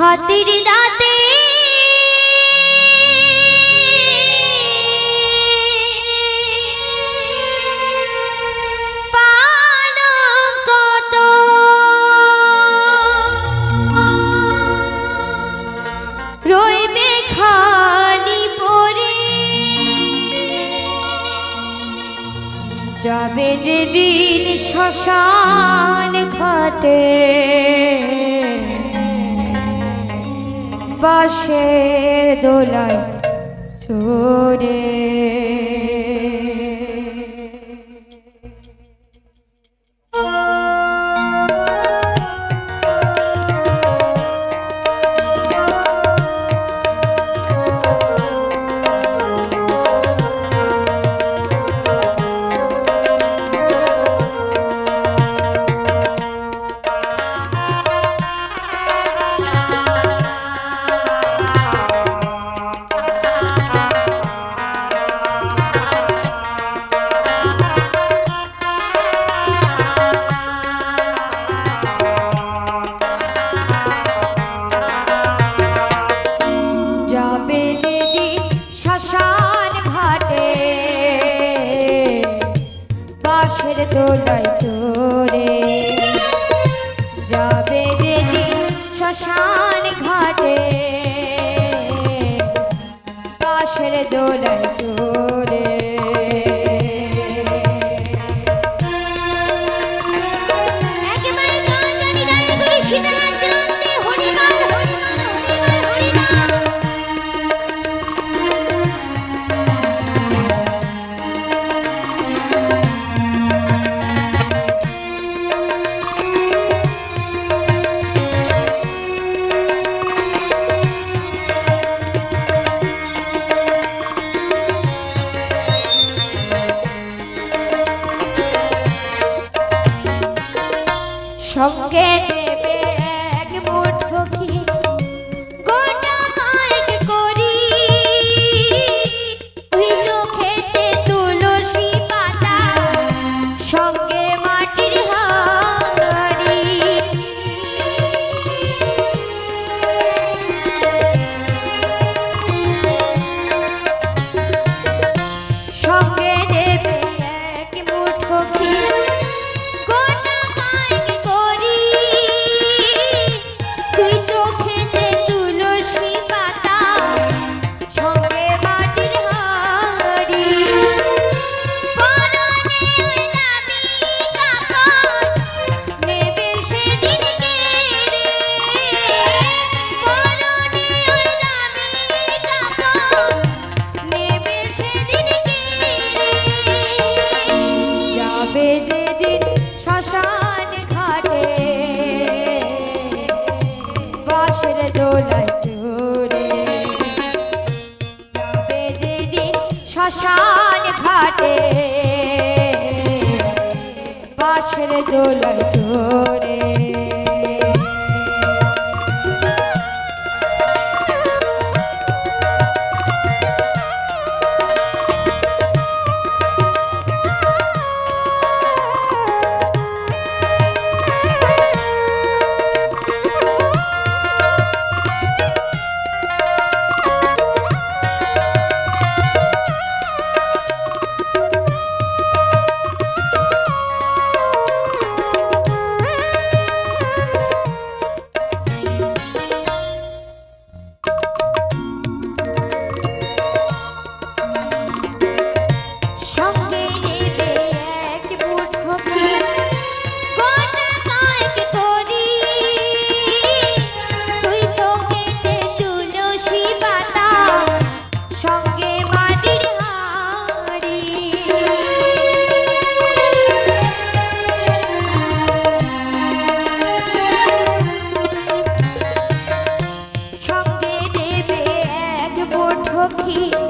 হাতির দাঁতে। রইবে যাবে যেদিন শ্মশান ঘটে। বাসের দোলায় চোরে চলে সঙ্গে দোলা চোর okay.